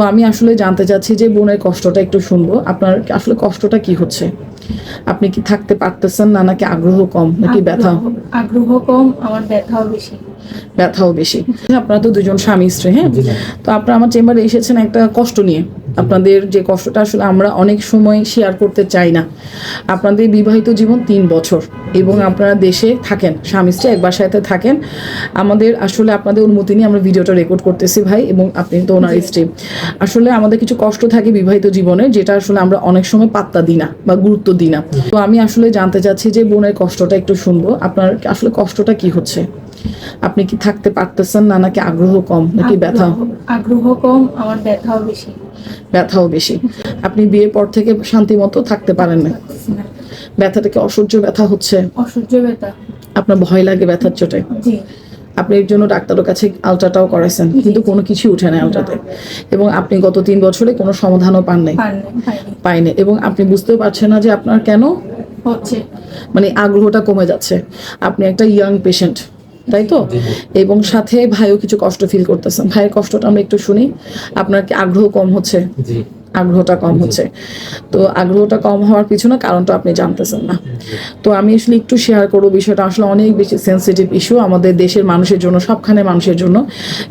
তো আমি আসলে জানতে চাচ্ছি যে বোনের কষ্টটা একটু শুনব। আপনার আসলে কষ্টটা কি হচ্ছে? আপনি কি থাকতে পারতেছেন না নাকি আগ্রহ কম নাকি ব্যথা? আগ্রহ- আগ্রহ কম আমার ব্যথাও বেশি। ব্যথাও বেশি। আপনারা তো দুজন স্বামী স্ত্রী হ্যাঁ? তো আপনারা আমার চেম্বারে এসেছেন একটা কষ্ট নিয়ে। আপনাদের যে কষ্টটা আসলে আমরা অনেক সময় শেয়ার করতে চাই না। আপনাদের বিবাহিত জীবন তিন বছর এবং আপনারা দেশে থাকেন স্বামী স্ত্রী এক বাসায়তে থাকেন। আমাদের আসলে আপনাদের অনুমতি নিয়ে আমরা ভিডিওটা রেকর্ড করতেছি ভাই এবং আপনি তো ওনার স্ত্রী। আসলে আমাদের কিছু কষ্ট থাকে বিবাহিত জীবনে যেটা আসলে আমরা অনেক সময় পাত্তা দিই না বা গুরুত্ব দিই না। তো আমি আসলে জানতে চাচ্ছি যে বোনের কষ্টটা একটু শুনব। আপনার আসলে কষ্টটা কি হচ্ছে? আপনি কি থাকতে পারতেছেন না? নাকি আগ্রহ কম? নাকি ব্যথা? আগ্রহ- কম আমার ব্যথাও বেশি। ব্যথাও বেশি। আপনি বিয়ের পর থেকে শান্তি মতো থাকতে পারেন না। ব্যথাটা কি অসহ্য ব্যথা হচ্ছে? অসহ্য ব্যথা। আপনার ভয় লাগে ব্যথার চোটে? জি। আপনি এর জন্য ডাক্তারের কাছে আলট্রাটাও করাইছেন কিন্তু কোনো কিছু উঠে না আলট্রাতে এবং আপনি গত তিন বছরে কোনো সমাধানও পান নাই। পাইনি পাইনি এবং আপনি বুঝতেও পারছেন না যে আপনার কেন হচ্ছে। মানে আগ্রহটা কমে যাচ্ছে। আপনি একটা ইয়াং পেশেন্ট তাই তো? এবং সাথে ভাইও কিছু কষ্ট ফিল করতেছেন ভাইয়ের কষ্টটা আমরা একটু শুনি। আপনার কি আগ্রহ কম হচ্ছে? জি। আগ্রহটা কম হচ্ছে। তো আগ্রহটা কম হওয়ার পিছনে কারণটা আপনি জানতেছেন না। তো আমি আসলে একটু শেয়ার করব বিষয়টা। আসলে অনেক বেশি সেন্সিটিভ ইস্যু আমাদের দেশের মানুষের জন্য সবখানে মানুষের জন্য।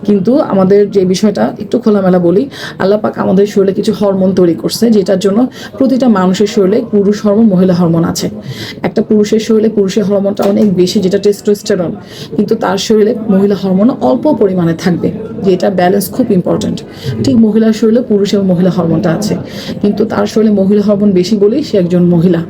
কিন্তু আমাদের যে বিষয়টা একটু খোলামেলা বলি আল্লাহ পাক আমাদের শরীরে কিছু হরমোন তৈরি করছে যেটার জন্য প্রতিটা মানুষের শরীরে পুরুষ হরমোন মহিলা হরমোন আছে। একটা পুরুষের শরীরে পুরুষের হরমোনটা অনেক বেশি যেটা টেস্টোস্টেরন কিন্তু তার শরীরে মহিলা হরমোন অল্প পরিমাণে থাকবে যেটা ব্যালেন্স খুব ইম্পর্ট্যান্ট ঠিক মহিলার শরীরে পুরুষ এবং মহিলা হরমোনটা আছে। কিন্তু তার শরীরে মহিলা হরমোন বেশি বলেই সে একজন মহিলা।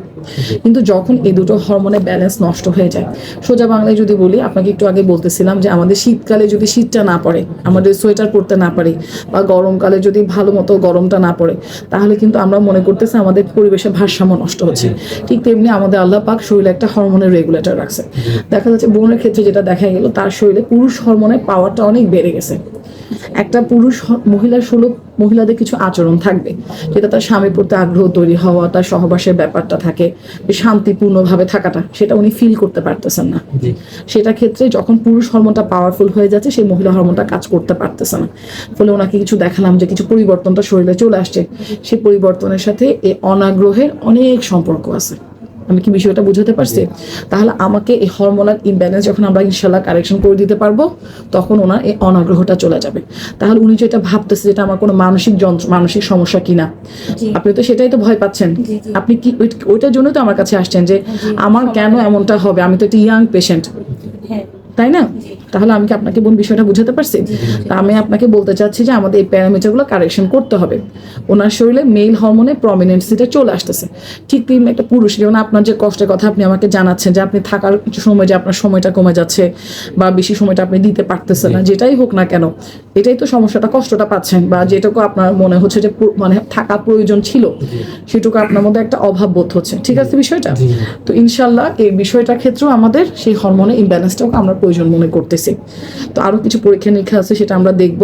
কিন্তু যখন এই দুটো হরমোনের ব্যালেন্স নষ্ট হয়ে যায় সোজা বাংলায় যদি বলি আপনাকে একটু আগে বলতেছিলাম যে আমাদের শীতকালে যদি শীতটা না পড়ে আমাদের সোয়েটার পরতে না পারি বা গরমকালে যদি ভালো মতো গরমটা না পড়ে তাহলে কিন্তু আমরা মনে করতেছি আমাদের পরিবেশের ভারসাম্য নষ্ট হচ্ছে। ঠিক তেমনি আমাদের আল্লাহ পাক শরীরে একটা হরমোনের রেগুলেটর রাখছে। দেখা যাচ্ছে বোনের ক্ষেত্রে যেটা দেখা গেল তার শরীরে পুরুষ হরমোনের পাওয়ারটা অনেক বেড়ে গেছে। একটা পুরুষ মহিলার ষোলো মহিলাদের কিছু আচরণ থাকবে যেটা তার স্বামীর প্রতি আগ্রহ তৈরি হওয়া তার সহবাসের ব্যাপারটা থাকে শান্তিপূর্ণভাবে থাকাটা সেটা উনি ফিল করতে পারতেছেন না। সেটা ক্ষেত্রে যখন পুরুষ হরমোনটা পাওয়ারফুল হয়ে যাচ্ছে সেই মহিলা হরমোনটা কাজ করতে পারতেছে না। ফলে ওনাকে কিছু দেখালাম যে কিছু পরিবর্তনটা শরীরে চলে আসছে। সেই পরিবর্তনের সাথে এই অনাগ্রহের অনেক সম্পর্ক আছে। আমি কি বিষয়টা বুঝাতে পারছি? তাহলে আমাকে এই হরমোনাল ইমব্যালেন্স যখন আমরা ইনশাল্লাহ কারেকশন করে দিতে পারব তখন ওনার এই অনাগ্রহটা চলে যাবে। তাহলে উনি যেটা ভাবতেছে যেটা আমার কোনো মানসিক যন্ত্র মানসিক সমস্যা কিনা আপনি তো সেটাই তো ভয় পাচ্ছেন। আপনি কি ওইটার জন্য তো আমার কাছে আসছেন যে আমার কেন এমনটা হবে? আমি তো একটা ইয়াং পেশেন্ট তাই না? তাহলে আমি কি আপনাকে বোন বিষয়টা বুঝাতে পারছি? তা আমি আপনাকে বলতে চাচ্ছি যে আমাদের এই প্যারামিটারগুলো কারেকশন করতে হবে। ওনার শরীরে মেল হরমোনে প্রমিনেন্সিটা চলে আসতেছে। ঠিক তেমনি একটা পুরুষ যেমন আপনার যে কষ্টের কথা আপনি আমাকে জানাচ্ছেন যে আপনি থাকার কিছু সময় যে আপনার সময়টা কমে যাচ্ছে বা বেশি সময়টা আপনি দিতে পারতেছেন না যেটাই হোক না কেন এটাই তো সমস্যাটা কষ্টটা পাচ্ছেন বা যেটুকু আপনার মনে হচ্ছে যে মানে থাকার প্রয়োজন ছিল সেটুকু আপনার মধ্যে একটা অভাব বোধ হচ্ছে। ঠিক আছে বিষয়টা? তো ইনশাল্লাহ এই বিষয়টার ক্ষেত্রেও আমাদের সেই হরমোনের ইমব্যালেন্সটাও আমরা প্রয়োজন মনে করতেছি। তো আরও কিছু পরীক্ষা নিরীক্ষা আছে, সেটা আমরা দেখব।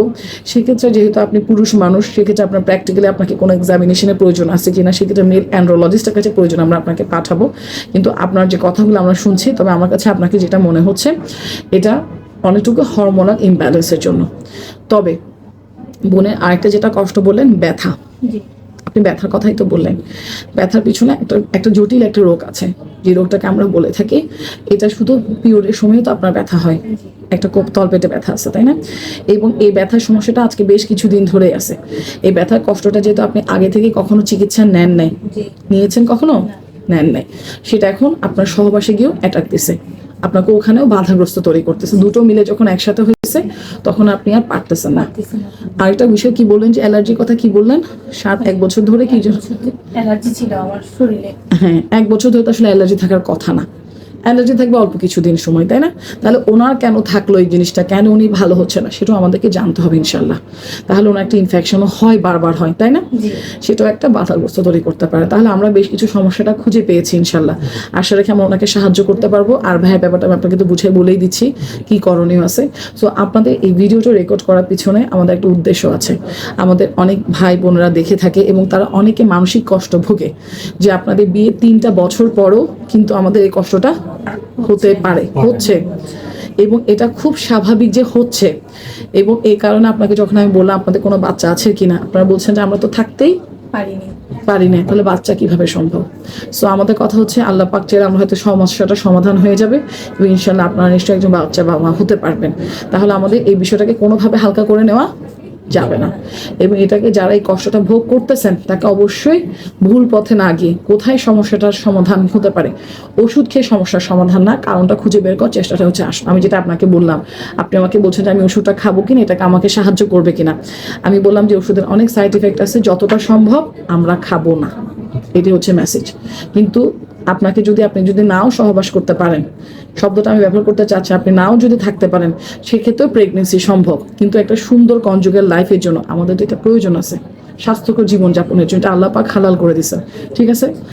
সেক্ষেত্রে যেহেতু আপনি পুরুষ মানুষ, সেক্ষেত্রে আপনার প্র্যাকটিক্যালি আপনাকে কোনো এক্সামিনেশনের প্রয়োজন আছে কিনা, সেক্ষেত্রে মেল অ্যান্ড্রোলজিস্টের কাছে প্রয়োজন আমরা আপনাকে পাঠাবো। কিন্তু আপনার যে কথাগুলো আমরা শুনছি, তবে আমার কাছে আপনাকে যেটা মনে হচ্ছে, এটা অনেকটুকু হরমোনাল ইমব্যালেন্সের জন্য। তবে বোনের আরেকটা যেটা কষ্ট বললেন, ব্যথা। আপনি ব্যথার কথাই তো বললেন। ব্যথার পিছনে একটা একটা জটিল একটা রোগ আছে। যে রোগটাকে আমরা বলে থাকি এটা শুধু পিরিয়ডের সময় তো আপনার ব্যথা হয়। একটা কোপ তলপেটে ব্যথা আছে তাই না? এবং এই ব্যথার সমস্যাটা আজকে বেশ কিছুদিন ধরে আছে। এই ব্যথার কষ্টটা যেহেতু আপনি আগে থেকে কখনো চিকিৎসা নেন নাই। নিয়েছেন কখনো? নেন নাই। সেটা এখন আপনার সহবাসে গিয়েও অ্যাটাক দিছে। আপনাকে ওখানেও বাধাগ্রস্ত তৈরি করতেছে। দুটো মিলে যখন একসাথে হয়েছে তখন আপনি আর পারতেছেন না। আরেকটা বিষয় কি বললেন যে অ্যালার্জির কথা কি বললেন? সাত এক বছর ধরে কি অ্যালার্জি ছিল আমার শরীরে। হ্যাঁ এক বছর ধরে তো আসলে অ্যালার্জি থাকার কথা না। অ্যালার্জি থাকবে অল্প কিছুদিন সময় তাই না? তাহলে ওনার কেন থাকল এই জিনিসটা? কেন উনি ভালো হচ্ছে না? সেটাও আমাদেরকে জানতে হবে ইনশাল্লাহ তাহলে ওনার একটা ইনফেকশনও হয় বারবার হয় তাই না? সেটাও একটা বাধাগ্রস্ত তৈরি করতে পারে। তাহলে আমরা বেশ কিছু সমস্যাটা খুঁজে পেয়েছি ইনশাল্লাহ আশা রেখে আমরা ওনাকে সাহায্য করতে পারব। আর ভাইয়ের ব্যাপারটা আমি আপনাকে তো বুঝিয়ে বলেই দিচ্ছি কি করণীয় আছে। সো আপনাদের এই ভিডিওটা রেকর্ড করার পিছনে আমাদের একটা উদ্দেশ্য আছে। আমাদের অনেক ভাই বোনেরা দেখে থাকে এবং তারা অনেকে মানসিক কষ্ট ভোগে। যে আপনাদের বিয়ে তিনটা বছর পরও কিন্তু আমাদের এই কষ্টটা হতে পারে হচ্ছে। এবং এটা খুব স্বাভাবিক যে হচ্ছে। এবং এই কারণে আপনাকে যখন আমি বললাম আপনাদের কোনো বাচ্চা আছে কিনা আপনারা বলছেন যে আমরা তো থাকতেই পারিনি। পারি না তাহলে বাচ্চা কীভাবে সম্ভব? সো আমাদের কথা হচ্ছে আল্লাহ পাক চেয়ে আমরা হয়তো সমস্যাটা সমাধান হয়ে যাবে এবং ইনশাল্লাহ আপনারা নিশ্চয়ই একজন বাচ্চা বাবা মা হতে পারবেন। তাহলে আমাদের এই বিষয়টাকে কোনোভাবে হালকা করে নেওয়া যাবে না। এবং এটাকে যারা এই কষ্টটা ভোগ করতেছেন, তাকে অবশ্যই ভুল পথে না গিয়ে কোথায় সমস্যাটার সমাধান হতে পারে, ওষুধ খেয়ে সমস্যার সমাধান না, কারণটা খুঁজে বের করার চেষ্টাটা হচ্ছে আসুন আমি যেটা আপনাকে বললাম, আপনি আমাকে বলছেন যে আমি ওষুধটা খাব কিনা এটাকে আমাকে সাহায্য করবে কিনা আমি বললাম যে ওষুধের অনেক সাইড এফেক্ট আছে, যতটা সম্ভব আমরা খাব না। এটি হচ্ছে মেসেজ কিন্তু আপনাকে যদি আপনি যদি নাও সহবাস করতে পারেন, শব্দটা আমি ব্যবহার করতে চাচ্ছি, আপনি নাও যদি থাকতে পারেন, সেক্ষেত্রেও প্রেগনেন্সি সম্ভব। কিন্তু একটা সুন্দর কনজুগের লাইফের জন্য আমাদের তো এটা প্রয়োজন আছে। স্বাস্থ্যকর জীবনযাপনের জন্য এটা আল্লাহ পাক হালাল করে দিছে ঠিক আছে?